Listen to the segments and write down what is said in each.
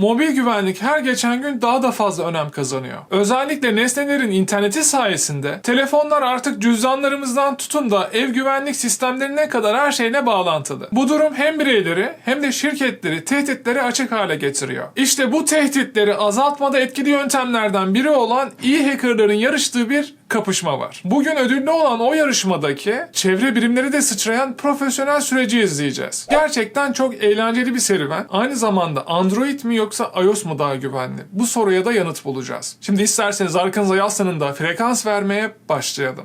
Mobil güvenlik her geçen gün daha da fazla önem kazanıyor. Özellikle nesnelerin interneti sayesinde telefonlar artık cüzdanlarımızdan tutun da ev güvenlik sistemlerine kadar her şeyle bağlantılı. Bu durum hem bireyleri hem de şirketleri tehditleri açık hale getiriyor. İşte bu tehditleri azaltmada etkili yöntemlerden biri olan iyi hackerların yarıştığı bir kapışma var. Bugün ödüllü olan o yarışmadaki çevre birimleri de sıçrayan profesyonel süreci izleyeceğiz. Gerçekten çok eğlenceli bir serüven. Aynı zamanda Android mi yoksa iOS mu daha güvenli? Bu soruya da yanıt bulacağız. Şimdi isterseniz arkanıza yaslanın da frekans vermeye başlayalım.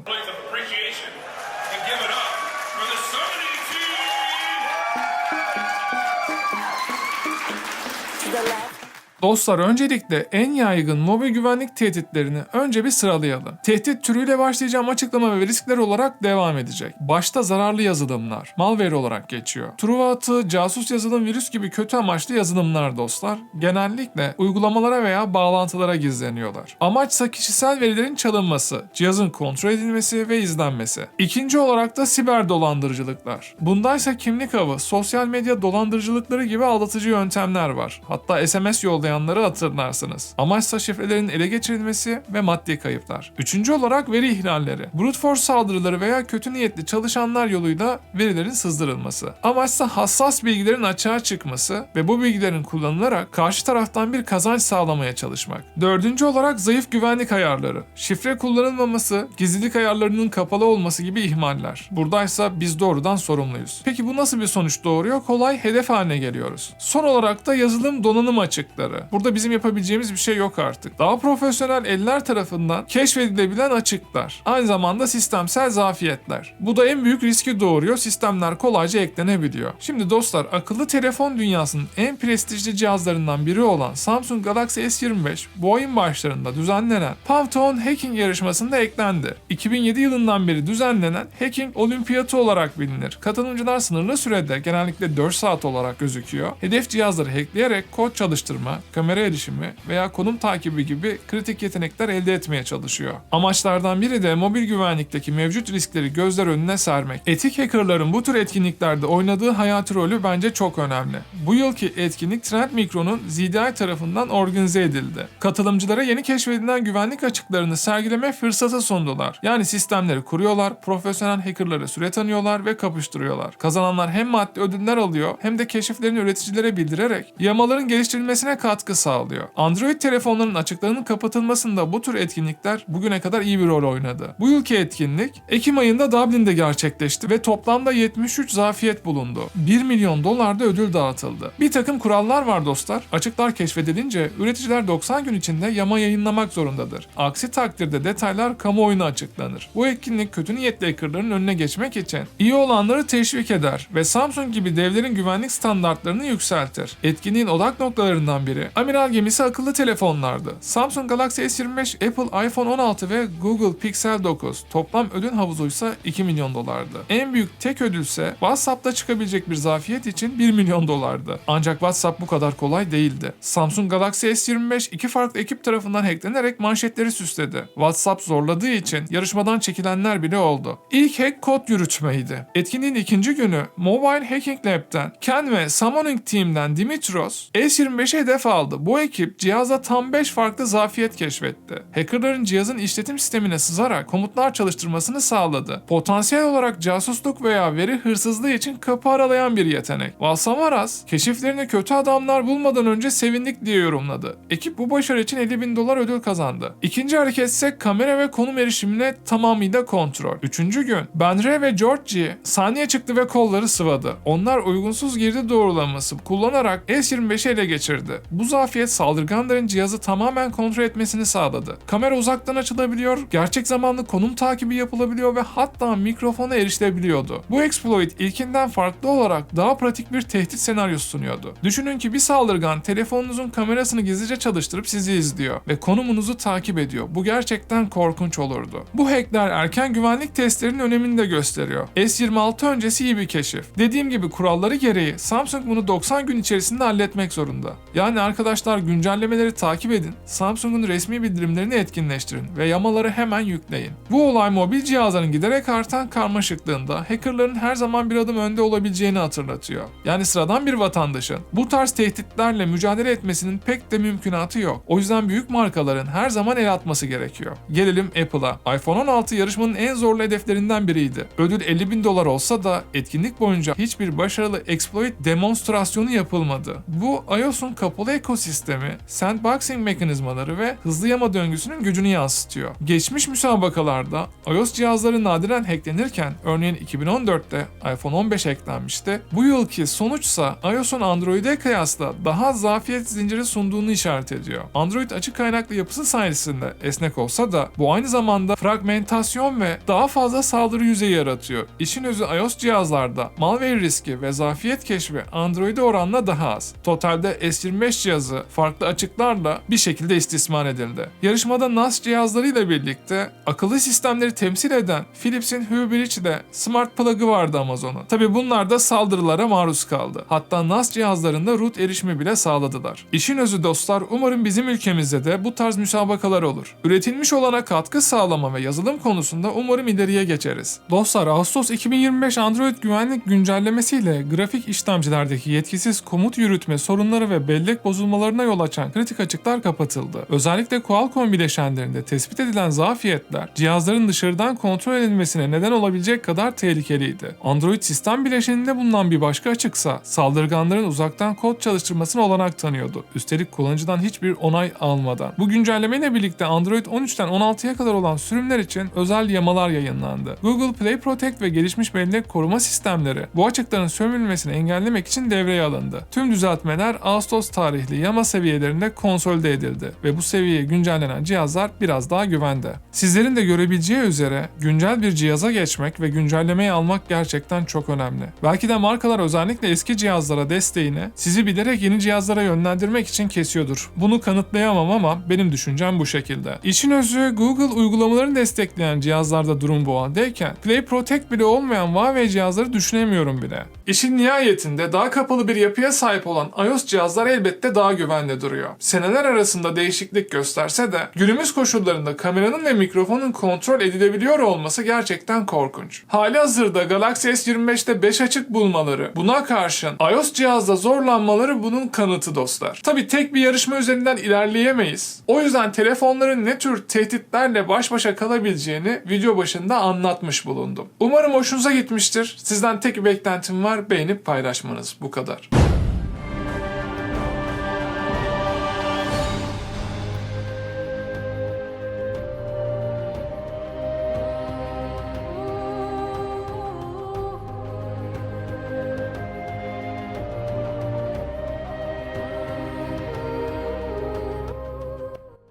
Dostlar öncelikle en yaygın mobil güvenlik tehditlerini önce bir sıralayalım. Tehdit türüyle başlayacağım açıklama ve riskler olarak devam edecek. Başta zararlı yazılımlar, malware olarak geçiyor. Truva atığı, casus yazılım, virüs gibi kötü amaçlı yazılımlar dostlar. Genellikle uygulamalara veya bağlantılara gizleniyorlar. Amaçsa kişisel verilerin çalınması, cihazın kontrol edilmesi ve izlenmesi. İkinci olarak da siber dolandırıcılıklar. Bundaysa kimlik avı, sosyal medya dolandırıcılıkları gibi aldatıcı yöntemler var. Hatta SMS yollayanları hatırlarsınız. Amaçsa şifrelerin ele geçirilmesi ve maddi kayıplar. Üçüncü olarak veri ihlalleri. Brute force saldırıları veya kötü niyetli çalışanlar yoluyla verilerin sızdırılması. Amaçsa hassas bilgilerin açığa çıkması ve bu bilgilerin kullanılarak karşı taraftan bir kazanç sağlamaya çalışmak. Dördüncü olarak zayıf güvenlik ayarları. Şifre kullanılmaması, gizlilik ayarlarının kapalı olması gibi ihmaller. Buradaysa biz doğrudan sorumluyuz. Peki bu nasıl bir sonuç doğuruyor? Kolay hedef haline geliyoruz. Son olarak da yazılım donanım açıkları. Burada bizim yapabileceğimiz bir şey yok artık. Daha profesyonel eller tarafından keşfedilebilen açıklar. Aynı zamanda sistemsel zafiyetler. Bu da en büyük riski doğuruyor. Sistemler kolayca eklenebiliyor. Şimdi dostlar akıllı telefon dünyasının en prestijli cihazlarından biri olan Samsung Galaxy S25 bu ayın başlarında düzenlenen Pavton Hacking yarışmasında eklendi. 2007 yılından beri düzenlenen Hacking Olimpiyatı olarak bilinir. Katılımcılar sınırlı sürede genellikle 4 saat olarak gözüküyor. Hedef cihazları hackleyerek kod çalıştırma, kamera erişimi veya konum takibi gibi kritik yetenekler elde etmeye çalışıyor. Amaçlardan biri de mobil güvenlikteki mevcut riskleri gözler önüne sermek. Etik hackerların bu tür etkinliklerde oynadığı hayati rolü bence çok önemli. Bu yılki etkinlik Trend Micro'nun ZDI tarafından organize edildi. Katılımcılara yeni keşfedilen güvenlik açıklarını sergileme fırsatı sundular. Yani sistemleri kuruyorlar, profesyonel hackerları süre tanıyorlar ve kapıştırıyorlar. Kazananlar hem maddi ödüller alıyor hem de keşiflerini üreticilere bildirerek yamaların geliştirilmesine katkı sağlıyor. Android telefonlarının açıklarının kapatılmasında bu tür etkinlikler bugüne kadar iyi bir rol oynadı. Bu yılki etkinlik Ekim ayında Dublin'de gerçekleşti ve toplamda 73 zafiyet bulundu. 1 milyon dolar da ödül dağıtıldı. Bir takım kurallar var dostlar. Açıklar keşfedilince üreticiler 90 gün içinde yama yayınlamak zorundadır. Aksi takdirde detaylar kamuoyuna açıklanır. Bu etkinlik kötü niyetli hackerların önüne geçmek için iyi olanları teşvik eder ve Samsung gibi devlerin güvenlik standartlarını yükseltir. Etkinliğin odak noktalarından biri amiral gemisi akıllı telefonlardı. Samsung Galaxy S25, Apple iPhone 16 ve Google Pixel 9. Toplam ödül havuzuysa 2 milyon dolardı. En büyük tek ödülse WhatsApp'ta çıkabilecek bir zafiyet için 1 milyon dolardı. Ancak WhatsApp bu kadar kolay değildi. Samsung Galaxy S25 iki farklı ekip tarafından hacklenerek manşetleri süsledi. WhatsApp zorladığı için yarışmadan çekilenler bile oldu. İlk hack kod yürütmeydi. Etkinliğin ikinci günü Mobile Hacking Lab'den Ken ve Summoning Team'den Dimitros S25'e hedef aldı. Bu ekip cihazda tam 5 farklı zafiyet keşfetti. Hackerların cihazın işletim sistemine sızarak komutlar çalıştırmasını sağladı. Potansiyel olarak casusluk veya veri hırsızlığı için kapı aralayan bir yetenek. Valsamaras, keşiflerini kötü adamlar bulmadan önce sevindik diye yorumladı. Ekip bu başarı için 50 bin dolar ödül kazandı. İkinci hareket ise kamera ve konum erişimine tamamıyla kontrol. Üçüncü gün Benre ve Georgie sahneye çıktı ve kolları sıvadı. Onlar uygunsuz girdi doğrulaması kullanarak S25'i ele geçirdi. Bu zafiyet saldırganların cihazı tamamen kontrol etmesini sağladı. Kamera uzaktan açılabiliyor, gerçek zamanlı konum takibi yapılabiliyor ve hatta mikrofona erişilebiliyordu. Bu exploit ilkinden farklı olarak daha pratik bir tehdit senaryosu sunuyordu. Düşünün ki bir saldırgan telefonunuzun kamerasını gizlice çalıştırıp sizi izliyor ve konumunuzu takip ediyor. Bu gerçekten korkunç olurdu. Bu hackler erken güvenlik testlerinin önemini de gösteriyor. S26 öncesi iyi bir keşif. Dediğim gibi kuralları gereği Samsung bunu 90 gün içerisinde halletmek zorunda. Yani arkadaşlar güncellemeleri takip edin, Samsung'un resmi bildirimlerini etkinleştirin ve yamaları hemen yükleyin. Bu olay mobil cihazların giderek artan karmaşıklığında hackerların her zaman bir adım önde olabileceğini hatırlatıyor. Yani sıradan bir vatandaşın bu tarz tehditlerle mücadele etmesinin pek de mümkünatı yok. O yüzden büyük markaların her zaman el atması gerekiyor. Gelelim Apple'a. iPhone 16 yarışmanın en zorlu hedeflerinden biriydi. Ödül 50 bin dolar olsa da etkinlik boyunca hiçbir başarılı exploit demonstrasyonu yapılmadı. Bu iOS'un kapalı ekosistemi, sandboxing mekanizmaları ve hızlı yama döngüsünün gücünü yansıtıyor. Geçmiş müsabakalarda iOS cihazları nadiren hacklenirken örneğin 2014'te iPhone 15 eklenmişti. Bu yılki sonuçsa iOS'un Android'e kıyasla daha zafiyet zinciri sunduğunu işaret ediyor. Android açık kaynaklı yapısı sayesinde esnek olsa da bu aynı zamanda fragmentasyon ve daha fazla saldırı yüzeyi yaratıyor. İşin özü iOS cihazlarda malware riski ve zafiyet keşfi Android'e oranla daha az. Totalde S25 cihazı farklı açıklarla bir şekilde istismar edildi. Yarışmada NAS cihazlarıyla birlikte akıllı sistemleri temsil eden Philips'in Hue Bridge'de Smart Plug'ı vardı Amazon'un. Tabi bunlar da saldırılara maruz kaldı. Hatta NAS cihazlarında root erişimi bile sağladılar. İşin özü dostlar umarım bizim ülkemizde de bu tarz müsabakalar olur. Üretilmiş olana katkı sağlama ve yazılım konusunda umarım ileriye geçeriz. Dostlar Ağustos 2025 Android güvenlik güncellemesiyle grafik işlemcilerdeki yetkisiz komut yürütme sorunları ve bellek bozulmalarına yol açan kritik açıklar kapatıldı. Özellikle Qualcomm bileşenlerinde tespit edilen zafiyetler cihazların dışarıdan kontrol edilmesine neden olabilecek kadar tehlikeliydi. Android sistem bileşeninde bulunan bir başka açıksa saldırganların uzaktan kod çalıştırmasına olanak tanıyordu. Üstelik kullanıcıdan hiçbir onay almadan. Bu güncellemeyle birlikte Android 13'ten 16'ya kadar olan sürümler için özel yamalar yayınlandı. Google Play Protect ve gelişmiş bellek koruma sistemleri bu açıkların sömürülmesini engellemek için devreye alındı. Tüm düzeltmeler Ağustos tarihli yama seviyelerinde konsolide edildi ve bu seviyeye güncellenen cihazlar biraz daha güvende. Sizlerin de görebileceği üzere güncel bir cihaza geçmek ve güncellemeyi almak gerçekten çok önemli. Belki de markalar özellikle eski cihazlara desteğini sizi bilerek yeni cihazlara yönlendirmek için kesiyordur. Bunu kanıtlayamam ama benim düşüncem bu şekilde. İşin özü Google uygulamalarını destekleyen cihazlarda durum bu haldeyken Play Protect bile olmayan Huawei cihazları düşünemiyorum bile. İşin nihayetinde daha kapalı bir yapıya sahip olan iOS cihazlar elbette daha güvenli duruyor. Seneler arasında değişiklik gösterse de günümüz koşullarında kameranın ve mikrofonun kontrol edilebiliyor olması gerçekten korkunç. Hali hazırda Galaxy S25'te 5 açık bulmaları, buna karşın iOS cihazda zorlanmaları bunun kanıtı dostlar. Tabi tek bir yarışma üzerinden ilerleyemeyiz. O yüzden telefonların ne tür tehditlerle baş başa kalabileceğini video başında anlatmış bulundum. Umarım hoşunuza gitmiştir. Sizden tek beklentim var beğenip paylaşmanız. Bu kadar.